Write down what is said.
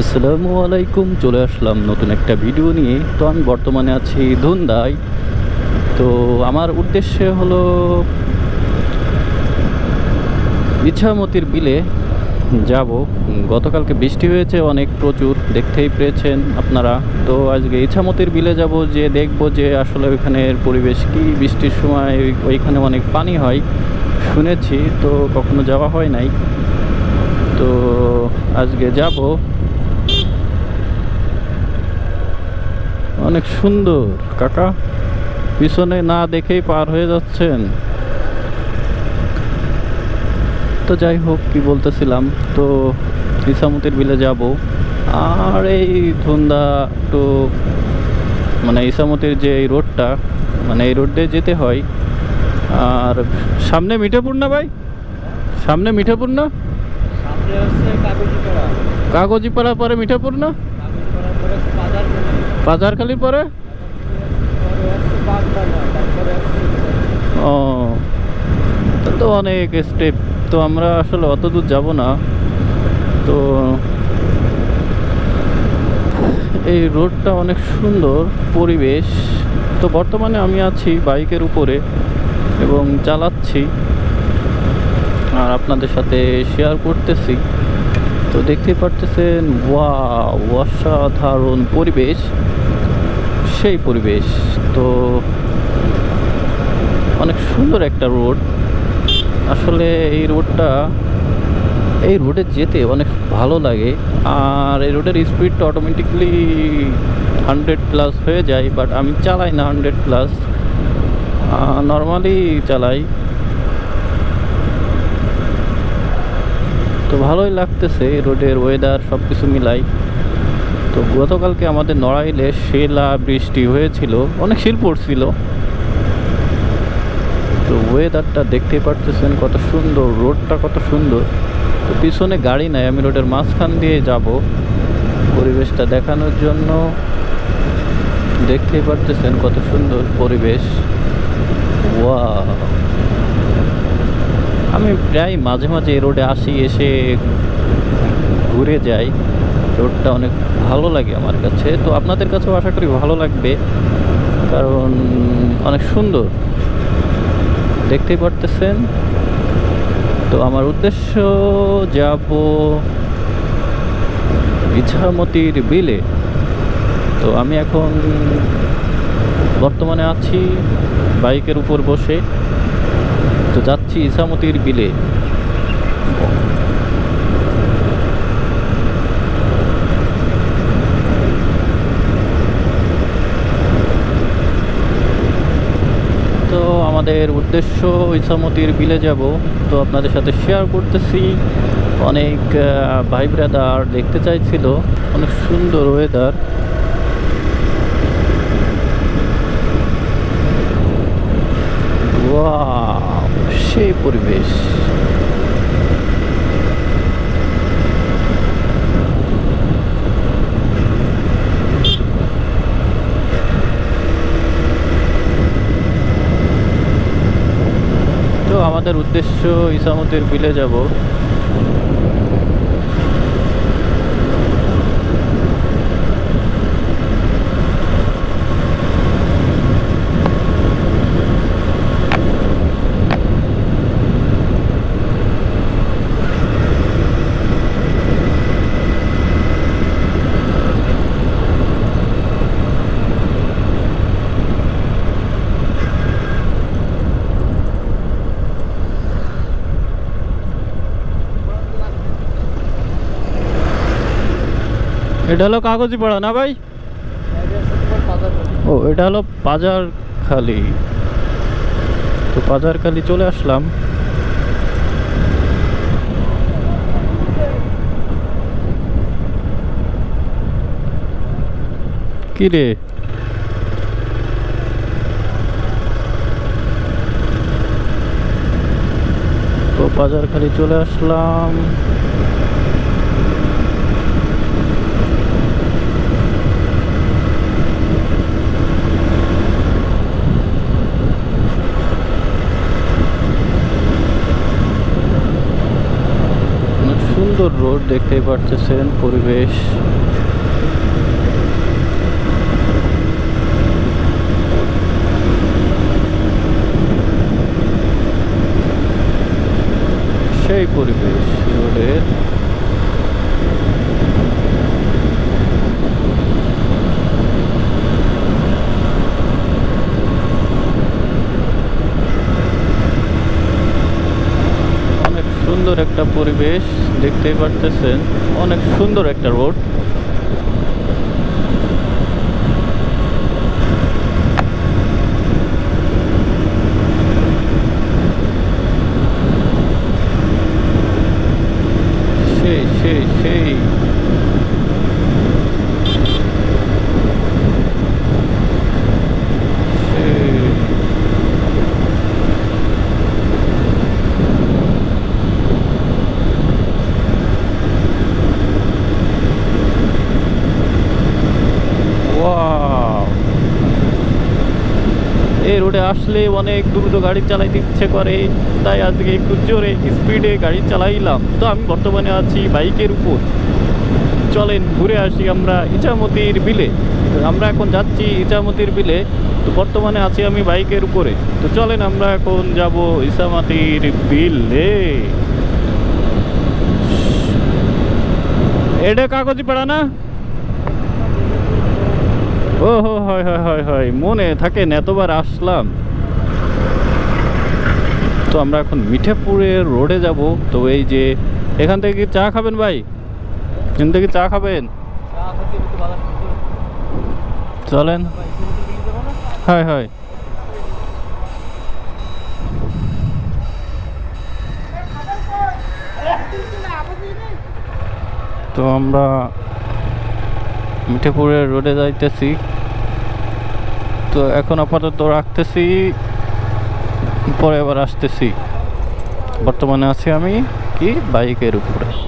আসসালামু আলাইকুম, চলে আসলাম নতুন একটা ভিডিও নিয়ে। তো আমি বর্তমানে আছি ধুন্দায়। তো আমার উদ্দেশ্য হলো ইচ্ছামতির বিলে যাব। গতকালকে বৃষ্টি হয়েছে, অনেক প্রচুর, দেখতেই পেয়েছেন আপনারা। তো আজকে ইচ্ছামতির বিলে যাব, যে দেখব যে আসলে ওইখানের পরিবেশ কি। বৃষ্টির সময় ওইখানে অনেক পানি হয়, শুনেছি, তো কখনো যাওয়া হয় নাই। তো আজকে যাব। অনেক সুন্দর। কাকা পিছনে না দেখেই পার হয়ে যাচ্ছেন। তো যাই হোক কি বলতেছিলাম তো ইসামতির বিলে যাব। আর এই ধুন্দা একটু মানে ইসামতির যে এই রোডটা মানে এই রোড দিয়ে যেতে হয়। আর সামনে মিঠাপুর না ভাই? সামনে মিঠাপুর না? কাগজিপাড়া পরে মিঠাপুর না? বাজারখালি পরে? ও, তো অনেক স্টেপ তো আমরা আসলে অত দূর যাব না। তো এই রোডটা অনেক সুন্দর পরিবেশ। তো বর্তমানে আমি আছি বাইকের উপরে এবং চালাচ্ছি। আর আপনাদের সাথে শেয়ার করতেছি। তো দেখতেই পারতেছেন ওয়া অসাধারণ পরিবেশ, সেই পরিবেশ। তো অনেক সুন্দর একটা রোড। আসলে এই রোডটা, এই রোডে যেতে অনেক ভালো লাগে। আর এই রোডের স্পিডটা অটোমেটিকলি হান্ড্রেড প্লাস হয়ে যায় বাট আমি চালাই না হান্ড্রেড প্লাস নর্মালি চালাই। তো ভালোই লাগতেছে রোডের ওয়েদার সব কিছু মিলাই। তো গতকালকে আমাদের নড়াইলে শিলা বৃষ্টি হয়েছিল, অনেক শিল পড়ছিল। তো ওয়েদারটা দেখতেই পারতেছেন কত সুন্দর রোডটা কত সুন্দর। তো পিছনে গাড়ি নাই, আমি রোডের মাঝখান দিয়ে যাব পরিবেশটা দেখানোর জন্য। দেখতেই পারতেছেন কত সুন্দর পরিবেশ। ওয়া আমি প্রায় মাঝে মাঝে এই রোডে আসি, এসে ঘুরে যাই। রোডটা অনেক ভালো লাগে আমার কাছে। তো আপনাদের কাছেও আশা করি ভালো লাগবে, কারণ অনেক সুন্দর। দেখতেই পারতেছেন? তো আমার উদ্দেশ্য, যাব ইছামতির বিলে। তো আমি এখন বর্তমানে আছি বাইকের উপর বসে। তো যাচ্ছি ইসামতির বিলে। তো আমাদের উদ্দেশ্য ইসামতির বিলে যাব। তো আপনাদের সাথে শেয়ার করতেছি। অনেক ভাই ব্রাদার দেখতে চাইছিল। অনেক সুন্দর ওয়েদার সেই পরিবেশ। তো আমাদের উদ্দেশ্য ইসামতের বিলে যাব। এটা হলো কাগজি পাড়া, না ভাই। ও, এটা হলো বাজার খালি। তো বাজার খালি চলে আসলাম। কি রে তো বাজার খালি চলে আসলাম সুন্দর রোড দেখতেই পারতেছেন পরিবেশ। সেই পরিবেশ রোডের অনেক সুন্দর একটা পরিবেশ দেখতেই পারতেছেন। অনেক সুন্দর একটা রোড সেই সেই সেই সেই ওয়াও এই রোডে আসলে অনেক দ্রুত গাড়ি চালাইতে ইচ্ছে করে, তাই আজকে একটু জোরে স্পিডে গাড়ি চালাইলাম। তো আমি বর্তমানে আছি বাইকের উপর। চলেন, ঘুরে আসি আমরা ইচামতির বিলে। আমরা এখন যাচ্ছি ইচামতির বিলে। তো বর্তমানে আছি আমি বাইকের উপরে। তো চলেন, আমরা এখন যাব ইসামাতির বিলে। এটা কাগজি পাড়া না? ও, হো, হয় হয় হয় হয়। মনে থাকেন এতবার আসলাম। তো আমরা এখন মিঠাপুরের রোডে যাব। তো এই যে, এখান থেকে কি চা খাবেন ভাই? এখান থেকে চা খাবেন? চলেন। হয় হয়। তো আমরা মিঠাপুরের রোডে যাইতেছি। তো এখন আপাতত রাখতেছি, পরে আবার আসতেছি। বর্তমানে আছি আমি কি? বাইকের উপরে।